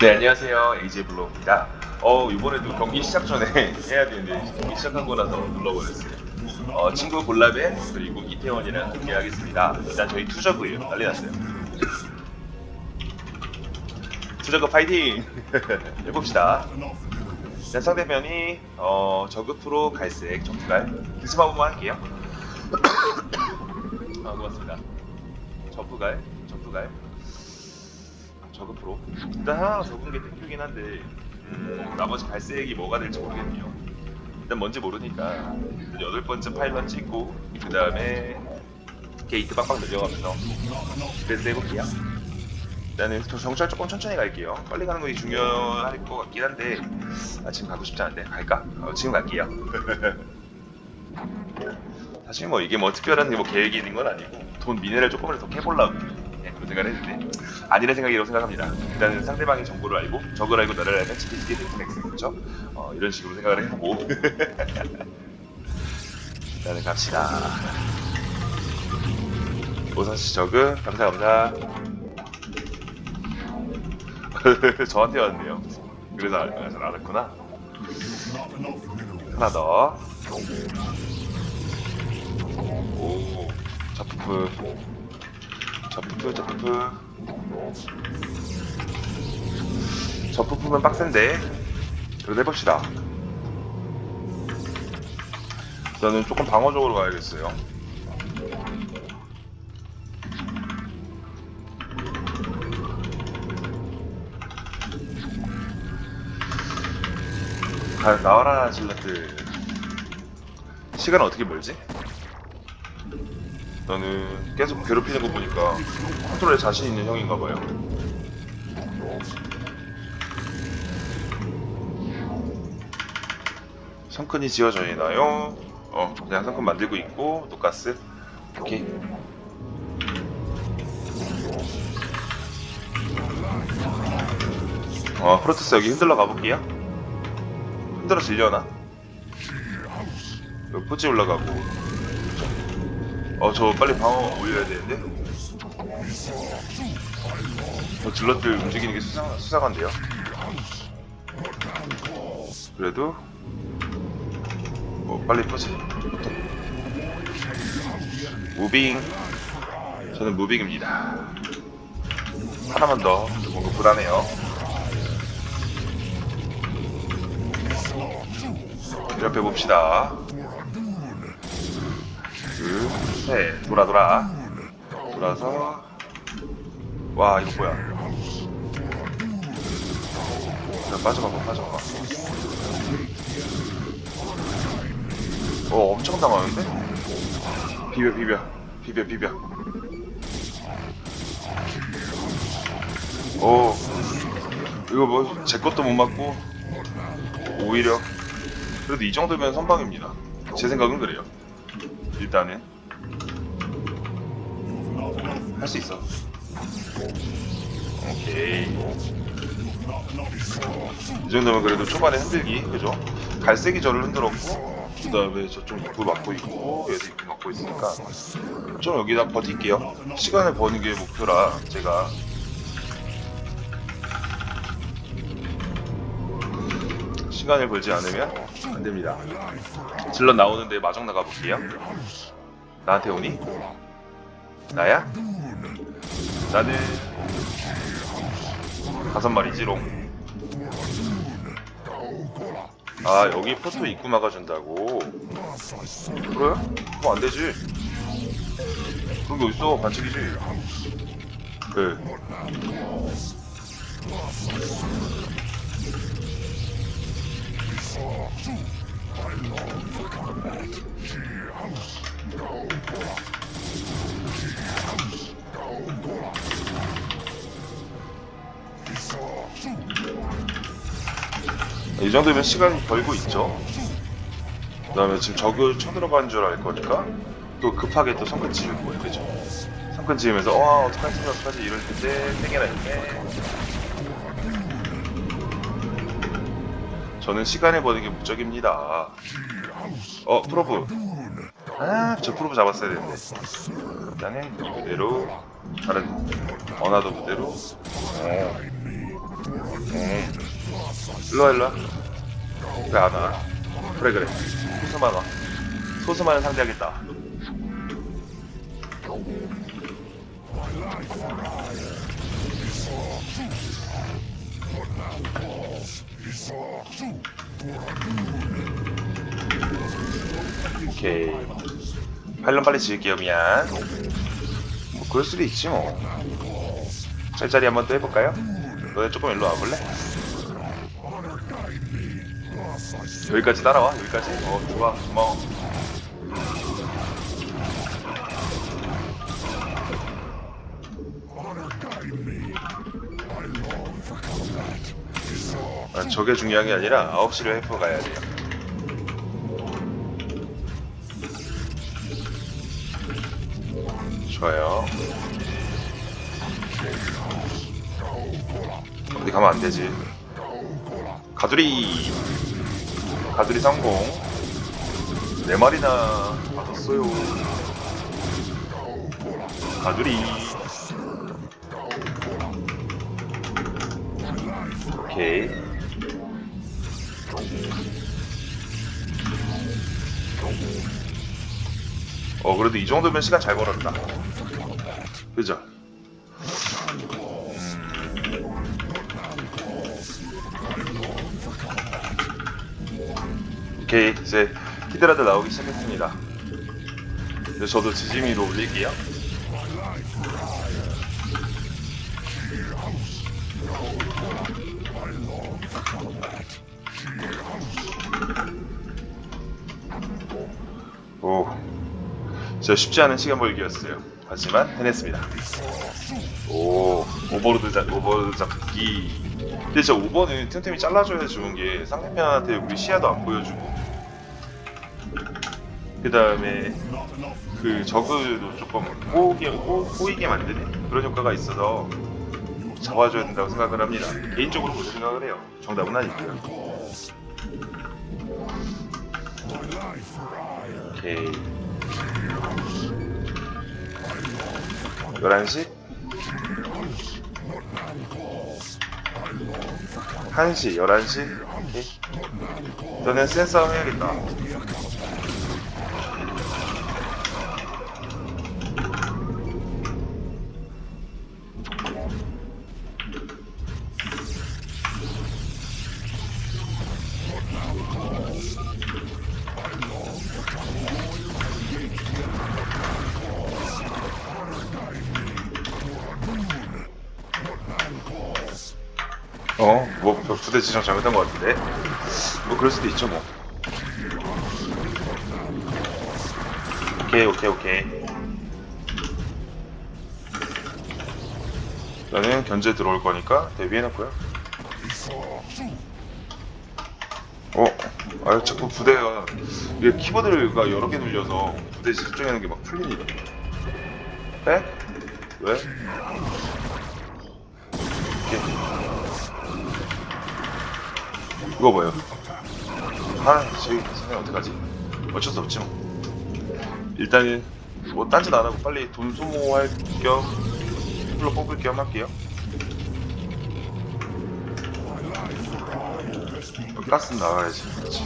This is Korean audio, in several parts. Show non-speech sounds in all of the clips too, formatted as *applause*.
네 안녕하세요 AJ 블로우입니다. 어 이번에도 경기 시작 전에 *laughs* 해야 되는데 경기 시작하고 나서 눌러버렸어요. 어 친구 볼라벤 그리고 이태원이랑 함께 하겠습니다. 일단 저희 투저그예요. 난리 났어요. 투저그 파이팅 *laughs* 해봅시다. 일단 상대편이 어 저그 프로 갈색 정갈 기습 한 번만 할게요. *coughs* 아 고맙습니다. 저프갈 저프갈 저그 프로. 일단 적은 게 땡큐긴 한데 음, 나머지 갈색이 뭐가 될지 모르겠네요. 일단 뭔지 모르니까. 여덟 번째 파일럿 찍고 그 다음에 게이트 빡빡 늘려가면서 그래서 해볼게요 일단은 저 정찰 조금 천천히 갈게요. 빨리 가는 것이 중요할 것 같긴 한데 아 지금 가고 싶지 않은데. 갈까? 어, 지금 갈게요. *laughs* 사실 뭐 이게 뭐 특별한 뭐 계획이 있는 건 아니고 돈 미네랄 조금이라도 더 캐보려고. 네, 그런 생각을 했는데 아니란 생각이라고 생각합니다. 일단은 상대방의 정보를 알고 적을 알고 나를 알면 치킨스키 데스맥스 그렇죠? 어, 이런 식으로 생각을 해보고 일단은 갑시다. 오사시 저그 감사 감사. 저한테 왔네요. 그래서 알, 아, 잘 알았구나. 하나 더. 오, 저프프. 저프프, 저프프. 저프프면 빡센데. 그래도 해봅시다. 저는 조금 방어적으로 가야겠어요. 가, 나와라 질러트 시간 어떻게 멀지? 너는 계속 괴롭히는 거 보니까 컨트롤에 자신 있는 형인가 봐요. 성큰이 지어져 있나요? 어, 그냥 성큰 만들고 있고 녹가스. 오케이. 어, 프로토스 여기 흔들러 가볼게요. 흔들어 질려나? 여기 포지 올라가고. 어, 저 빨리 방어 올려야 되는데? 저 질럿들 움직이는 게 수상, 수상한데요? 그래도, 어, 빨리 포지. 무빙. 저는 무빙입니다. 하나만 더. 뭔가 불안해요. 이렇게 봅시다. 둘, 셋, 돌아 돌아. 돌아서 와 이거 뭐야? 야, 빠져봐봐 빠져봐봐. 어 엄청 당하는데? 비벼 비벼 비벼 비벼. 오 이거 뭐 제 것도 못 맞고 오히려 그래도 이 정도면 선방입니다. 제 생각은 그래요. 일단은 할 수 있어. 오케이. 이 정도면 그래도 초반에 흔들기, 그죠? 갈색이 저를 흔들었고, 그 다음에 저쪽 입구 막고 있고, 얘도 입구 막고 있으니까, 좀 여기다 버틸게요. 시간을 버는 게 목표라, 제가. 시간을 벌지 않으면 안 됩니다. 질러 나오는데 마중 나가 볼게요. 나한테 오니? 나야? 나는 다섯 마리지롱. 아 여기 포토 입구 막아준다고. 그래? 그럼 안 되지. 그런 게 어딨어? 반칙이지. 그래. 이 정도면 시간 벌고 있죠. 그 다음에 지금 저그 쳐들어간 줄 알 거니까 또 급하게 또 성근 지을 거예요. 그죠? 성근 지으면서 어 어떡하지 어떡하지 이럴 텐데 세 개나 있네. 저는 시간을 버는 게 목적입니다. 어 프로브. 아저 프로브 잡았어야 되는데. 일단은 이 그대로 다른 어나더 그대로. 어. 일로와 일로와. 왜안 와? 그래 그래. 소수만 와. 소수만을 상대하겠다. 오케이. 팔론 빨리 지을게요 미안. 뭐 그럴 수도 있지 뭐. 짤짤이 한번 또 해볼까요? 너네 조금 일로 와볼래? 여기까지 따라와 여기까지. 어 좋아 고마워. 아, 저게 중요한 게 아니라 9시로 해프 가야 돼요 좋아요 어디 가면 안 되지. 가두리. 가두리 성공. 네 마리나 받았어요. 가두리. 오케이. 어 그래도 이 정도면 시간 잘 벌었다. 그죠 오케이 이제 히드라들 나오기 시작했습니다. 이제 저도 지짐이로 올릴게요. 오 진짜 쉽지 않은 시간 벌기였어요. 하지만 해냈습니다. 오 오버로드 잡 오버로드 잡기. 근데 진짜 오버는 틈틈이 잘라줘야 좋은 게 상대편한테 우리 시야도 안 보여주고 그 다음에 그 저그도 조금 꼬이게, 꼬, 꼬이게 만드는 그런 효과가 있어서 잡아줘야 된다고 생각을 합니다. 개인적으로 그렇게 생각을 해요. 정답은 아니고요. 오케이. 11시? 1시 11시? 오케이. 저는 센서 해야겠다 어? 뭐 부대 지정 잘못한 것 같은데? 뭐 그럴 수도 있죠 뭐 오케이 오케이 오케이 나는 견제 들어올 거니까 대비해놨고요 어? 아 자꾸 부대가 이게 키보드가 여러 개 눌려서 부대 설정하는 게 막 풀리니 에? 왜? 오케이 이거 뭐예요? 아, 저기 선생 어떡하지? 어쩔 수 없지 뭐. 일단은 뭐 딴짓 안 하고 빨리 돈 소모할 겸 풀로 뽑을 겸 할게요. 가스 나가야지. 그렇지.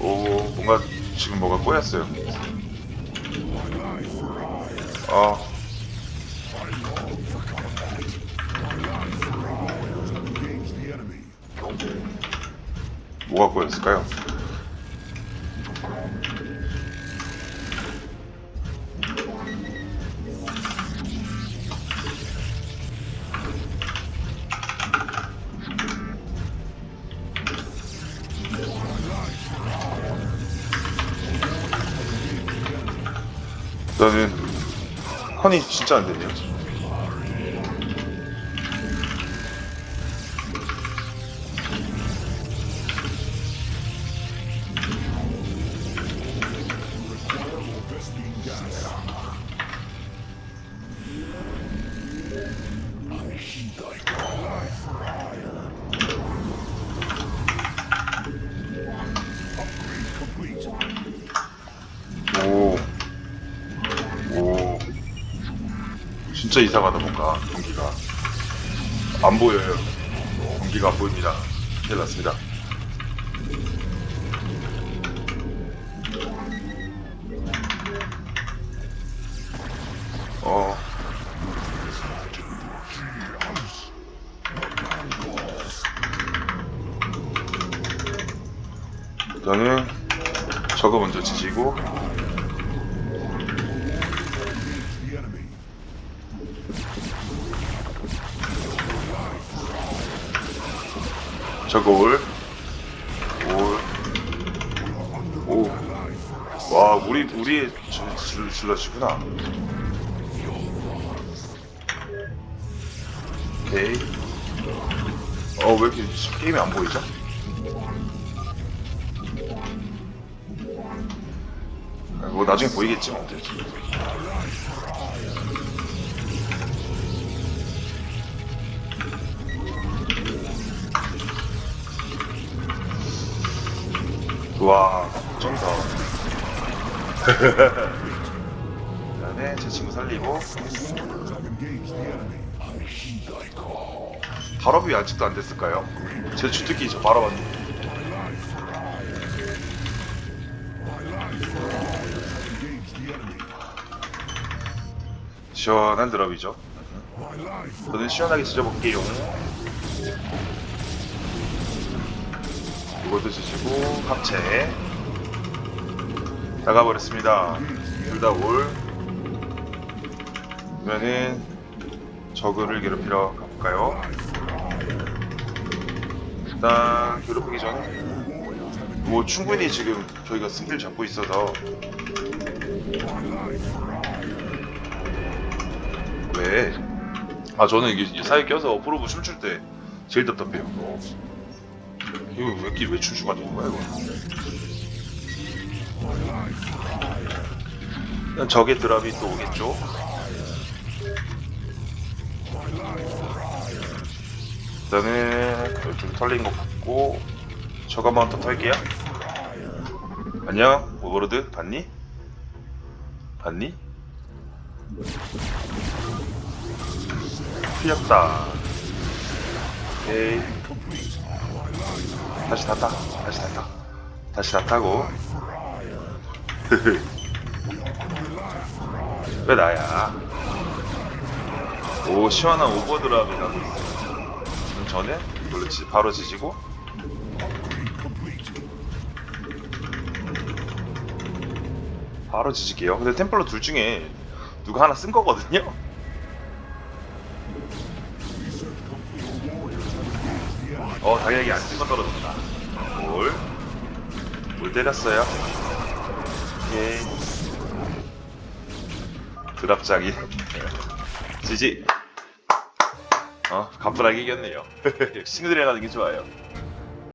오, 뭔가 지금 뭐가 꼬였어요. 아. 뭐가 꼬였을까요? 나는 헌이 진짜 안 되네요. 진짜 이상하다 뭔가 경기가 안 보여요. 경기가 안 보입니다. 큰일 났습니다. 어. 일단은 저거 먼저 지지고 저거 올. 올. 오. 와, 우리, 질- 질러시구나. 오케이. 어, 왜 이렇게 게임이 안 보이죠? 아, 뭐 나중에 보이겠지 뭐. 와, 쩐다. *laughs* 그다음에 제 친구 살리고 발업이 아직도 안 됐을까요? 제 주특기 저 바라봤는데 시원한 드랍이죠. 저는 시원하게 지져볼게요. 이것도 지지고 합체 나가버렸습니다. 둘 다 올. 그러면은 저그를 괴롭히러 가볼까요? 일단 괴롭히기 전에 뭐 충분히 지금 저희가 승기를 잡고 있어서 왜? 아 저는 이게 사이에 껴서 프로브 춤출 때 제일 답답해요. 이거 왜 이렇게 왜 춤추가 되는 거야 이거? 일단 적의 드랍이 또 오겠죠. 일단은 좀 털린 거 같고 저거 한번 더 털게요. 안녕 오버로드 봤니? 봤니? 틀렸다. 오케이. 다시 다 타. 다시 다 타. 다시 다 타고. *laughs* 왜 나야? 오 시원한 오버드랍이 나고 있어. 그럼 저는 이걸로 지, 바로 지지고. 바로 지질게요. 근데 템플러 둘 중에 누가 하나 쓴 거거든요. 어 당연히 안 찍어 떨어진다. 뭘? 뭘 때렸어요? 오케이. 드랍장이. *laughs* 지지. 어 가뿐하게 이겼네요. *laughs* 가는 게 좋아요